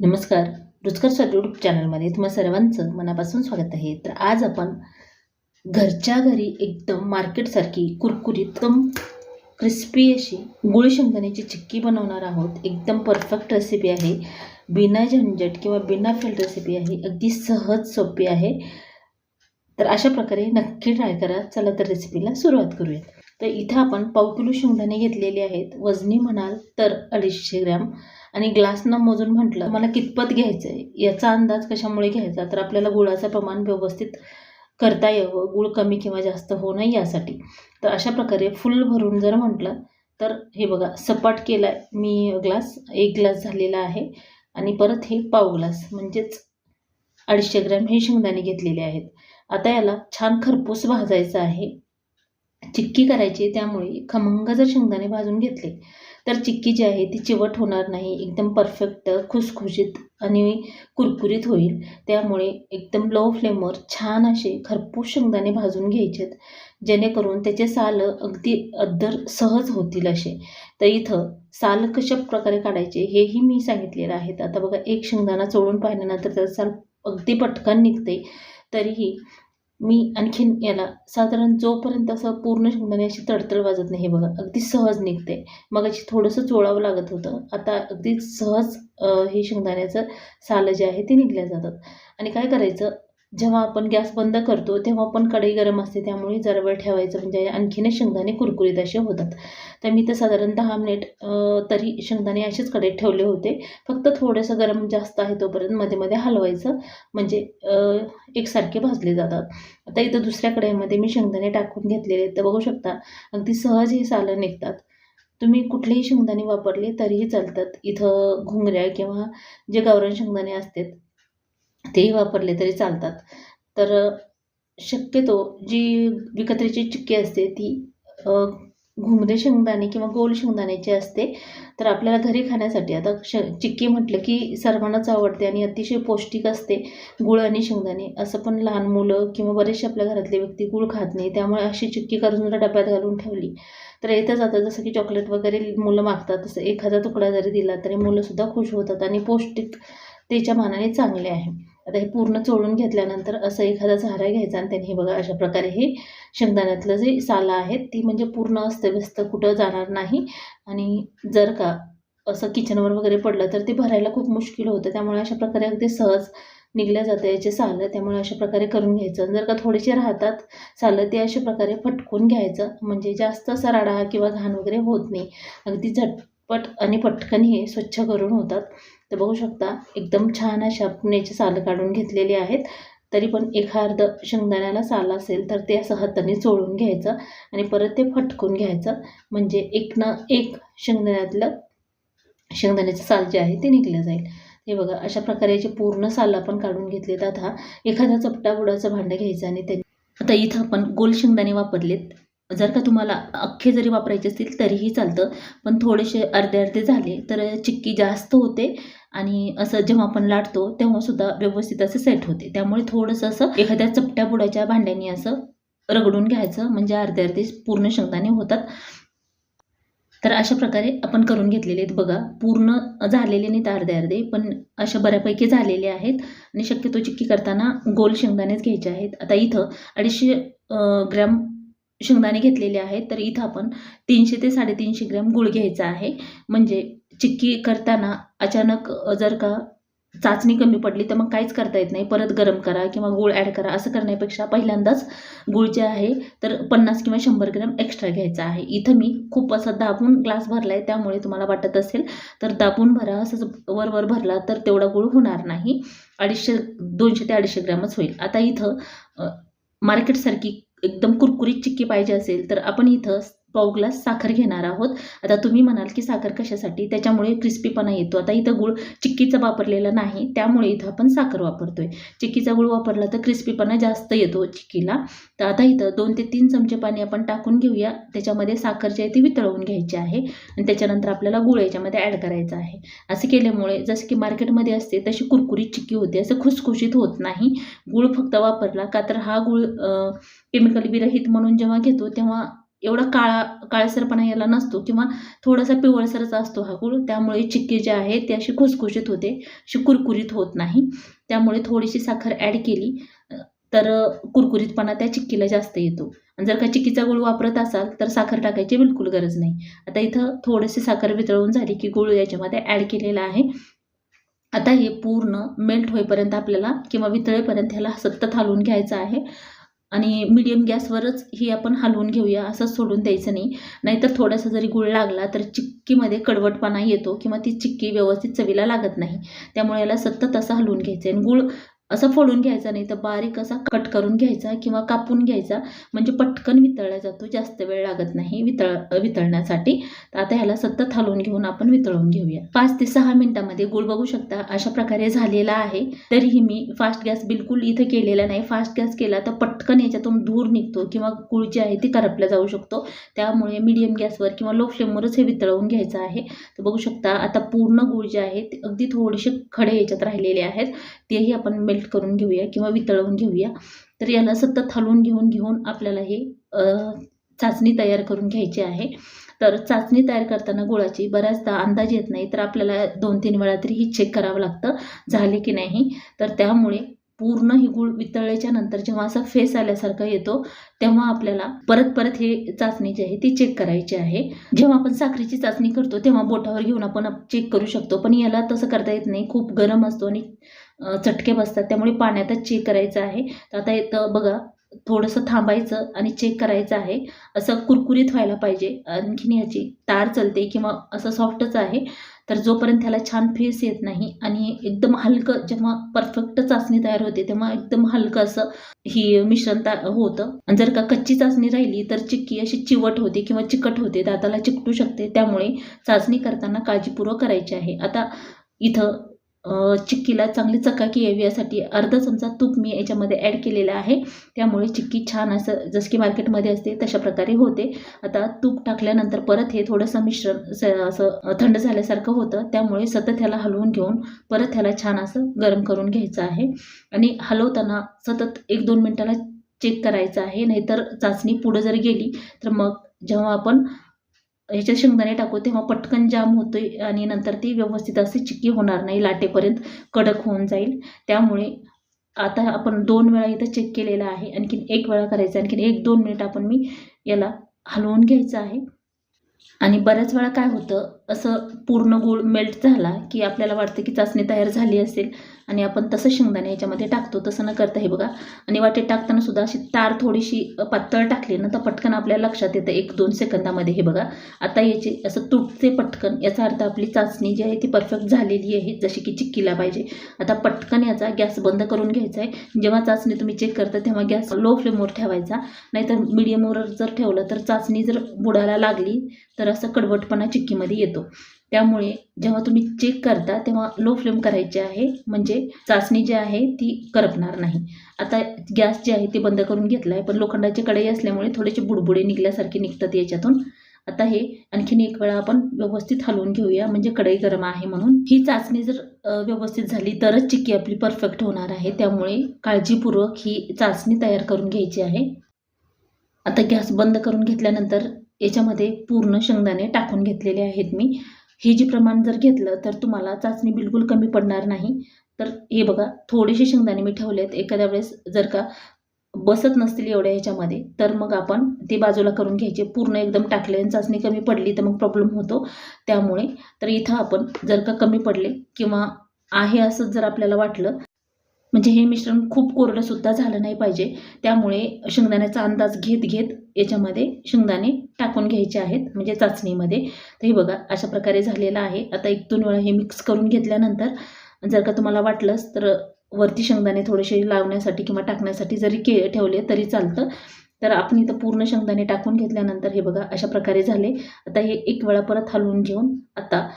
नमस्कार. रुचकर स्वाद यूट्यूब चॅनलमध्ये तुम्हा सर्वांचं मनापासून स्वागत आहे. तर आज आपण घरच्या घरी एकदम मार्केटसारखी कुरकुरीत एकदम क्रिस्पी अशी गुळ शेंगदाण्याची चिक्की बनवणार आहोत. एकदम परफेक्ट रेसिपी आहे. बिना झंझट किंवा बिना फेल रेसिपी आहे. अगदी सहज सोपी आहे. तर अशा प्रकारे नक्की ट्राय करा. चला तर रेसिपीला सुरुवात करूयात. तर इथं आपण पाव किलो शेंगदाणे घेतलेले आहेत. वजनी म्हणाल तर अडीचशे ग्रॅम. आणि ग्लासनं मोजून म्हटलं मला कितपत घ्यायचं आहे याचा अंदाज कशामुळे घ्यायचा? तर आपल्याला गुळाचं प्रमाण व्यवस्थित करता यावं. गुळ कमी किंवा जास्त होऊ नये यासाठी. तर अशा प्रकारे फुल भरून जर म्हटलं तर हे बघा सपाट केला आहे मी ग्लास एक ग्लास झालेला आहे. आणि परत हे पाव ग्लास म्हणजेच अडीचशे ग्रॅम हे शेंगदाणे घेतलेले आहेत. आता याला छान खरपूस भाजायचं आहे. चिक्की करायची त्यामुळे खमंग जर शेंगदाणे भाजून घेतले तर चिक्की जी आहे ती चिवट होणार नाही एकदम परफेक्ट खुसखुशीत आणि कुरकुरीत होईल. त्यामुळे एकदम लो फ्लेमवर छान असे खरपूस शेंगदाणे भाजून घ्यायचेत जेणेकरून त्याचे साल अगदी अद्दर सहज होतील असे. तर इथं साल कशा प्रकारे काढायचे हेही मी सांगितलेलं आहे. आता बघा एक शेंगदाणा चोळून पाहिल्यानंतर त्याचं साल अगदी पटकन निघते तरीही मी आणखीन याला साधारण जोपर्यंत असं पूर्ण शेंगदाणे अशी तडतड वाजत नाही हे बघा अगदी सहज निघते. मग अशी थोडंसं चोळावं लागत होतं. आता अगदी सहज हे शेंगदाण्याचं सालं जे आहे ते निघल्या जातात. आणि काय करायचं? जेव्हा आपण गॅस बंद करतो तेव्हा पण कढई गरम असते. त्यामुळे जरा वेळ ठेवायचं. म्हणजे आणखीनच शेंगदाणे कुरकुरीत असे होतात. तर मी तर साधारण दहा मिनिट तरी शेंगदाणे असेच कढईत ठेवले होते. फक्त थोडंसं गरम जास्त आहे तोपर्यंत मध्ये मध्ये हलवायचं. म्हणजे एकसारखे भाजले जातात. आता इथं दुसऱ्या कढईमध्ये मी शेंगदाणे टाकून घेतलेले तर बघू शकता अगदी सहज हे सालं निघतात. तुम्ही कुठलेही शेंगदाणे वापरले तरीही चालतात. इथं घुंगऱ्या किंवा जे गावरान शेंगदाणे असतात तेही वापरले तरी चालतात. तर शक्यतो जी विकत्रीची चिक्की असते ती घुमरे शेंगदाणे किंवा गोल शेंगदाण्याची असते तर आपल्याला घरी खाण्यासाठी आता श चिक्की म्हटलं की सर्वांनाच आवडते आणि अतिशय पौष्टिक असते गुळ आणि शेंगदाणे. असं पण लहान मुलं किंवा बरेचसे आपल्या घरातले व्यक्ती गुळ खात नाही त्यामुळे अशी चिक्की करून जर डब्यात घालून ठेवली. तर येतं जातं जसं की चॉकलेट वगैरे मुलं मागतात तसं एखादा तुकडा जरी दिला तरी मुलंसुद्धा खुश होतात आणि पौष्टिक त्याच्या मानाने चांगले आहे. आता हे पूर्ण चोळून घेतल्यानंतर असं एखादा झारा घ्यायचा आणि त्याने हे बघा अशा प्रकारे हे शेंगदाण्यातलं जे साला आहेत ती म्हणजे पूर्ण अस्तव्यस्त कुठं जाणार नाही. आणि जर का असं किचनवर वगैरे पडलं तर ते भरायला खूप मुश्किल होतं. त्यामुळे अशा प्रकारे अगदी सहज निघल्या जातं याचे सालं. त्यामुळे अशा प्रकारे करून घ्यायचं. जर का थोडेसे राहतात सालं ते अशा प्रकारे फटकून घ्यायचं. म्हणजे जास्त असा राडा किंवा घाण वगैरे होत नाही. अगदी झट पट आणि पटकन हे स्वच्छ करून होतात. तर बघू शकता एकदम छान अशा पुण्याचे सालं काढून घेतलेले आहेत. तरी पण एखाद शेंगदाण्याला साल असेल तर ते असं हाताने चोळून घ्यायचं आणि परत ते फटकून घ्यायचं. म्हणजे एक ना एक शेंगदाण्यातलं शेंगदाण्याचं साल जे आहे ते निघलं जाईल. हे बघा अशा प्रकारे याचे पूर्ण साल आपण काढून घेतले. आता एखादा चपटा बुडाचं भांडं घ्यायचं आणि ते आता इथं आपण गोल शेंगदाणे वापरलेत. जर का तुम्हाला अख्खे जरी वापरायचे असतील तरीही चालतं. पण थोडेसे अर्धे अर्धे झाले तर चिक्की जास्त होते आणि असं जेव्हा आपण लाटतो तेव्हासुद्धा व्यवस्थित असं सेट होते. त्यामुळे थोडंसं असं एखाद्या चपट्या बुडाच्या भांड्याने असं रगडून घ्यायचं म्हणजे अर्धे अर्धे पूर्ण शेंगदाणे होतात. तर अशा प्रकारे आपण करून घेतलेले आहेत बघा. पूर्ण झालेले नाहीत अर्धे अर्धे पण अशा बऱ्यापैकी झालेले आहेत. आणि शक्यतो चिक्की करताना गोल शेंगदाणेच घ्यायचे आहेत. आता इथं अडीचशे ग्रॅम शेंगदाणे घेतलेले आहेत तर इथं आपण तीनशे ते साडेतीनशे ग्रॅम गुळ घ्यायचा आहे. म्हणजे चिक्की करताना अचानक जर का चाचणी कमी पडली तर मग काहीच करता येत नाही. परत गरम करा किंवा गूळ ॲड करा असं करण्यापेक्षा पहिल्यांदाच गूळ जे आहे तर पन्नास किंवा शंभर ग्रॅम एक्स्ट्रा घ्यायचा आहे. इथं मी खूप असं दाबून ग्लास भरला आहे त्यामुळे तुम्हाला वाटत असेल तर दाबून भरा. असंच वर वर भरला तर तेवढा गूळ होणार नाही. अडीचशे दोनशे ते अडीचशे ग्रॅमच होईल. आता इथं मार्केटसारखी एकदम कुरकुरीत चिक्की पाहिजे असेल तर आपण इथं पाव ग्लास साखर घेणार आहोत. आता तुम्ही म्हणाल की साखर कशासाठी? त्याच्यामुळे क्रिस्पीपणा येतो. आता इथं गुळ चिक्कीचा वापरलेला नाही. त्यामुळे इथं आपण साखर वापरतोय. चिक्कीचा गुळ वापरला तर क्रिस्पीपणा जास्त येतो चिक्कीला. तर आता इथं दोन ते तीन चमचे पाणी आपण टाकून घेऊया. त्याच्यामध्ये साखर जे आहे ती वितळवून घ्यायची आहे. आणि त्याच्यानंतर आपल्याला गुळ याच्यामध्ये ॲड करायचा आहे. असं केल्यामुळे जसं की मार्केटमध्ये असते तशी कुरकुरीत चिक्की होते. असं खुसखुशीत होत नाही. गुळ फक्त वापरला का तर हा गुळ केमिकल विरहित म्हणून जेव्हा घेतो तेव्हा एवढा काळा काळसरपणा याला नसतो किंवा थोडासा पिवळसरचा असतो हा गूळ. त्यामुळे चिक्की जे आहे ते अशी खुसखुशीत होते अशी कुरकुरीत होत नाही. त्यामुळे थोडीशी साखर ॲड केली तर कुरकुरीतपणा त्या चिक्कीला जास्त येतो. आणि जर का चिक्कीचा गूळ वापरत असाल तर साखर टाकायची बिलकुल गरज नाही. आता इथं थोडीशी साखर वितळून झाली की गूळ याच्यामध्ये ॲड केलेला आहे. आता हे पूर्ण मेल्ट होईपर्यंत आपल्याला किंवा वितळेपर्यंत ह्याला सतत हलवून घ्यायचं आहे. आणि मिडियम गॅसवरच ही आपण हलवून घेऊया असंच सोडून द्यायचं नाही. नाहीतर थोडासा जरी गुळ लागला तर चिक्कीमध्ये कडवटपणा येतो किंवा ती चिक्की व्यवस्थित चवीला लागत नाही. त्यामुळे याला सतत असं हलवून घ्यायचं आणि गुळ असं फोडून घ्यायचा नाही तर बारीक असा कट करून घ्यायचा किंवा कापून घ्यायचा. म्हणजे पटकन वितळला जातो जास्त वेळ लागत नाही वितळ वितळण्यासाठी. तर आता ह्याला सतत हलवून घेऊन आपण वितळवून घेऊया. पाच ते सहा मिनिटामध्ये गुळ बघू शकता अशा प्रकारे झालेला आहे. तरीही मी फास्ट गॅस बिलकुल इथं केलेला नाही. फास्ट गॅस केला तर पटकन याच्यातून धूर निघतो किंवा गुळ जे आहे ते करपला जाऊ शकतो. त्यामुळे मीडियम गॅसवर किंवा लो फ्लेमवरच हे वितळवून घ्यायचं आहे. तर बघू शकता आता पूर्ण गुळ जे आहे ते अगदी थोडेसे खडे याच्यात राहिलेले आहेत. तेही आपण मेल्ट करून घेऊया किंवा वितळवून घेऊया. तर याला सतत हलवून घेऊन घेऊन आपल्याला हे चाचणी तयार करून घ्यायची आहे. तर चाचणी तयार करताना गुळाची बऱ्याचदा अंदाज येत नाही तर आपल्याला दोन तीन वेळा तरी ही चेक करावं लागतं झाले की नाही. तर त्यामुळे पूर्ण ही गुळ वितळल्याच्या नंतर जेव्हा असा फेस आल्यासारखा येतो तेव्हा आपल्याला परत परत हे चाचणी जी आहे ती चेक करायची आहे. जेव्हा आपण साखरेची चाचणी करतो तेव्हा बोटावर घेऊन आपण चेक करू शकतो पण याला तसं करता येत नाही. खूप गरम असतो आणि चटके बसतात. त्यामुळे पाण्यातच चेक करायचं आहे. तर आता इथं बघा थोडंसं थांबायचं आणि चेक करायचं आहे. असं कुरकुरीत व्हायला पाहिजे. आणखीन याची तार चलते किंवा असं सॉफ्टच आहे. तर जोपर्यंत त्याला छान फेस येत नाही आणि एकदम हलकं जेव्हा परफेक्ट चाचणी तयार होते तेव्हा एकदम हलकं असं ही मिश्रण ता होतं. आणि जर का कच्ची चाचणी राहिली तर चिक्की अशी चिवट होते किंवा चिकट होते. दाताला चिकटू शकते. त्यामुळे चाचणी करताना काळजीपूर्वक करायची आहे. आता इथं चिक्कीला चांगली चकाकी यावी यासाठी अर्धा चमचा तूप मी याच्यामध्ये ॲड केलेलं आहे. त्यामुळे चिक्की छान असं जसं की मार्केटमध्ये असते तशा प्रकारे होते. आता तूप टाकल्यानंतर परत हे थोडंसं मिश्रण स- असं थंड झाल्यासारखं होतं. त्यामुळे सतत ह्याला हलवून घेऊन परत ह्याला छान असं गरम करून घ्यायचं आहे. आणि हलवताना सतत एक दोन मिनटाला चेक करायचं आहे. नाहीतर चाचणी पुढं जर गेली तर मग जेव्हा आपण ह्याच्यात शेंगदाणे टाकू तेव्हा पटकन जाम होतोय आणि नंतर ती व्यवस्थित अशी चिक्की होणार नाही लाटेपर्यंत कडक होऊन जाईल. त्यामुळे आता आपण दोन वेळा इथं चेक केलेला आहे. आणखीन एक वेळा करायचं आणखीन एक दोन मिनिट आपण मी याला हलवून घ्यायचं आहे. आणि बऱ्याच वेळा काय होतं असं पूर्ण गूळ मेल्ट झाला की आपल्याला वाटतं की चाचणी तयार झाली असेल आणि आपण तसं शेंगदाणे याच्यामध्ये टाकतो तसं न करता हे बघा. आणि वाटेत टाकताना सुद्धा अशी तार थोडीशी पातळ टाकली ना तर पटकन आपल्या लक्षात येतं एक दोन सेकंदामध्ये हे बघा. आता याची असं तुटते पटकन याचा अर्थ आपली चाचणी जी आहे ती परफेक्ट झालेली आहे जशी की चिक्कीला पाहिजे. आता पटकन याचा गॅस बंद करून घ्यायचा आहे. जेव्हा चाचणी तुम्ही चेक करता तेव्हा गॅस लो फ्लेमवर ठेवायचा. नाहीतर मिडियमवर जर ठेवलं तर चाचणी जर बुडायला लागली तर असं कडवटपणा चिक्कीमध्ये येतो. त्यामुळे जेव्हा तुम्ही चेक करता तेव्हा लो फ्लेम करायची आहे. म्हणजे चाचणी जी आहे ती करपणार नाही. आता गॅस जे आहे ते बंद करून घेतला आहे पण लोखंडाची कढई असल्यामुळे थोडेसे बुडबुडे निघल्यासारखे निघतात याच्यातून. आता हे आणखीन एक वेळा आपण व्यवस्थित हलवून घेऊया. म्हणजे कढई गरम आहे म्हणून. ही चाचणी जर व्यवस्थित झाली तरच चिक्की आपली परफेक्ट होणार आहे. त्यामुळे काळजीपूर्वक ही चाचणी तयार करून घ्यायची आहे. आता गॅस बंद करून घेतल्यानंतर याच्यामध्ये पूर्ण शेंगदाणे टाकून घेतलेले आहेत मी. हे जे प्रमाण जर घेतलं तर तुम्हाला चाचणी बिलकुल कमी पडणार नाही. तर हे बघा थोडेसे शेंगदाणे मी ठेवलेत. एखाद्या वेळेस जर का बसत नसतील एवढ्या ह्याच्यामध्ये तर मग आपण ते बाजूला करून घ्यायचे. पूर्ण एकदम टाकले आणि चाचणी कमी पडली तर मग प्रॉब्लेम होतो. त्यामुळे तर इथं आपण जर का कमी पडले किंवा आहे असंच जर आपल्याला वाटलं म्हणजे हे मिश्रण खूप कोरडंसुद्धा झालं नाही पाहिजे. त्यामुळे शेंगदाण्याचा अंदाज घेत घेत याच्यामध्ये शेंगदाणे टाकून घ्यायचे आहेत म्हणजे चाचणीमध्ये. तर हे बघा अशा प्रकारे झालेलं आहे. आता एक दोन वेळा हे मिक्स करून घेतल्यानंतर जर का तुम्हाला वाटलंच तर वरती शेंगदाणे थोडेसे लावण्यासाठी किंवा टाकण्यासाठी जरी के ठेवले तरी चालतं. तर आपण इथं पूर्ण शेंगदाणे टाकून घेतल्यानंतर हे बघा अशा प्रकारे झाले. आता हे एक वेळा परत हलवून घेऊन आता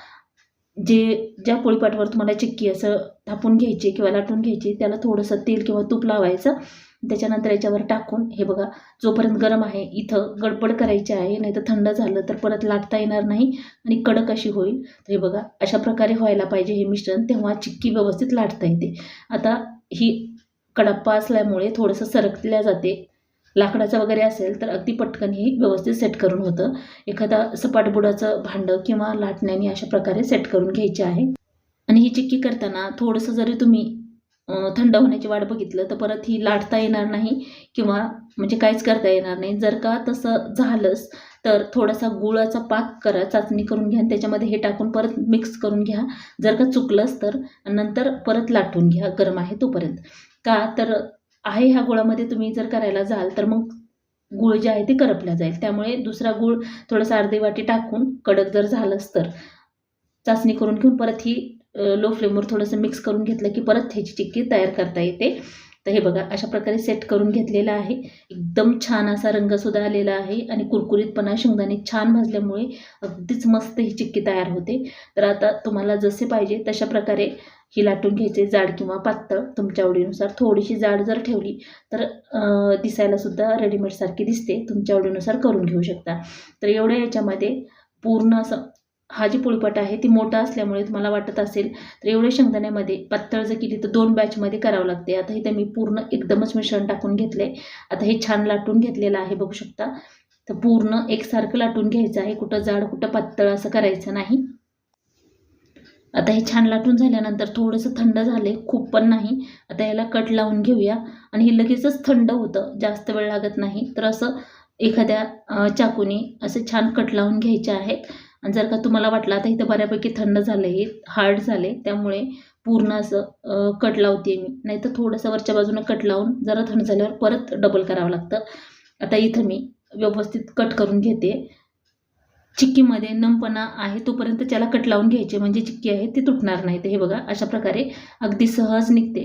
जे ज्या पोळीपाटवर तुम्हाला चिक्की असं थापून घ्यायची किंवा लाटून घ्यायची त्याला थोडंसं तेल किंवा तूप लावायचं. त्याच्यानंतर याच्यावर टाकून हे बघा जोपर्यंत गरम आहे इथं गडबड करायची आहे नाही तर थंड झालं तर परत लाटता येणार नाही आणि कडक अशी होईल. तर हे बघा अशा प्रकारे व्हायला पाहिजे हे मिश्रण तेव्हा चिक्की व्यवस्थित लाटता येते. आता ही कडप्पा असल्यामुळे थोडंसं सरकल्या जाते. लाकडाचं वगैरे असेल तर अगदी पटकन ही व्यवस्थित सेट करून होतं. एखादा सपाट बुडाचं भांडं किंवा लाटण्याने अशा प्रकारे सेट करून घ्यायचे आहे. आणि ही चिक्की करताना थोडंसं जरी तुम्ही थंड होण्याची वाट बघितलं तर परत ही लाटता येणार नाही किंवा म्हणजे काहीच करता येणार नाही. जर का तसं झालंच तर थोडासा गुळाचा पाक करा चाचणी करून घ्या आणि त्याच्यामध्ये हे टाकून परत मिक्स करून घ्या. जर का चुकलंच तर नंतर परत लाटून घ्या गरम आहे तोपर्यंत. का तर आहे ह्या गुळामध्ये तुम्ही जर करायला जाल तर मग गुळ जे आहे ते करपल्या जाईल. त्यामुळे दुसरा गुळ थोडासा अर्धी वाटी टाकून कडक जर झालंच तर चाचणी करून घेऊन परत ही लो फ्लेमवर थोडंसं मिक्स करून घेतलं की परत ह्याची चिक्की तयार करता येते. तर हे बघा अशा प्रकारे सेट करून घेतलेलं आहे. एकदम छान असा रंगसुद्धा आलेला आहे आणि कुरकुरीतपणा शेंगदाणे छान भाजल्यामुळे अगदीच मस्त ही चिक्की तयार होते. तर आता तुम्हाला जसे पाहिजे तशा प्रकारे ही लाटून घ्यायचे जाड किंवा पातळ. तुमच्या आवडीनुसार थोडीशी जाड जर ठेवली तर दिसायलासुद्धा रेडीमेडसारखी दिसते. तुमच्या आवडीनुसार करून घेऊ शकता. तर एवढ्या याच्यामध्ये पूर्ण असं हा जी पोळीपाट आहे ती मोठा असल्यामुळे तुम्हाला वाटत असेल तर एवढ्या शेंगदाण्यामध्ये पातळ जर केली तर दोन बॅचमध्ये करावं लागते. आता इथे मी पूर्ण एकदमच मिश्रण टाकून घेतले आता हे छान लाटून घेतलेलं आहे बघू शकता. तर पूर्ण एकसारखं लाटून घ्यायचं आहे. कुठं जाड कुठं पातळ असं करायचं नाही. आता हे छान लाटून झाल्यानंतर थोडंसं थंड झाले खूप पण नाही. आता याला कट लावून घेऊया. आणि हे लगेचच थंड होतं जास्त वेळ लागत नाही. तर असं एखाद्या चाकूने असे छान कट लावून घ्यायचे आहेत. आणि जर का तुम्हाला वाटलं आता इथं बऱ्यापैकी थंड झालं हे हार्ड झाले त्यामुळे पूर्ण असं कट लावते मी. नाही तर थोडंसं वरच्या बाजूनं कट लावून जरा थंड झाल्यावर परत डबल करावं लागतं. आता इथं मी व्यवस्थित कट करून घेते. चिक्कीमध्ये नमपणा आहे तोपर्यंत त्याला कट लावून घ्यायचे. म्हणजे चिक्की आहे ती तुटणार नाही. तर हे बघा अशा प्रकारे अगदी सहज निघते.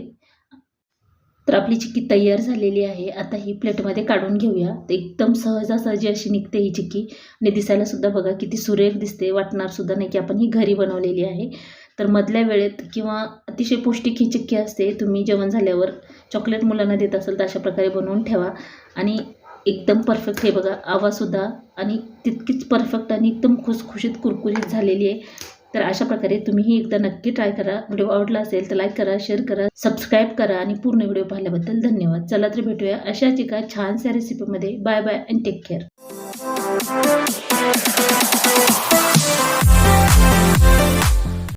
तर आपली चिक्की तयार झालेली आहे. आता ही प्लेटमध्ये काढून घेऊया. तर एकदम सहजासहजी अशी निघते ही चिक्की. आणि दिसायलासुद्धा बघा किती सुरेख दिसते. वाटणारसुद्धा नाही की आपण ही घरी बनवलेली आहे. तर मधल्या वेळेत किंवा अतिशय पौष्टिक ही चिक्की असते तुम्ही जेवण झाल्यावर चॉकलेट मुलांना देत असाल तर अशा प्रकारे बनवून ठेवा. आणि एकदम परफेक्ट हे बघा आवाजसुद्धा आणि तितकीच परफेक्ट आणि एकदम खुसखुशीत कुरकुरीत झालेली आहे. तर अशा प्रकारे तुम्हीही एकदा नक्की ट्राय करा. व्हिडिओ आवडला असेल तर लाईक करा शेअर करा सबस्क्राईब करा आणि पूर्ण व्हिडिओ पाहिल्याबद्दल धन्यवाद. चला तर भेटूया अशाच एका छानशा रेसिपीमध्ये bye bye and take care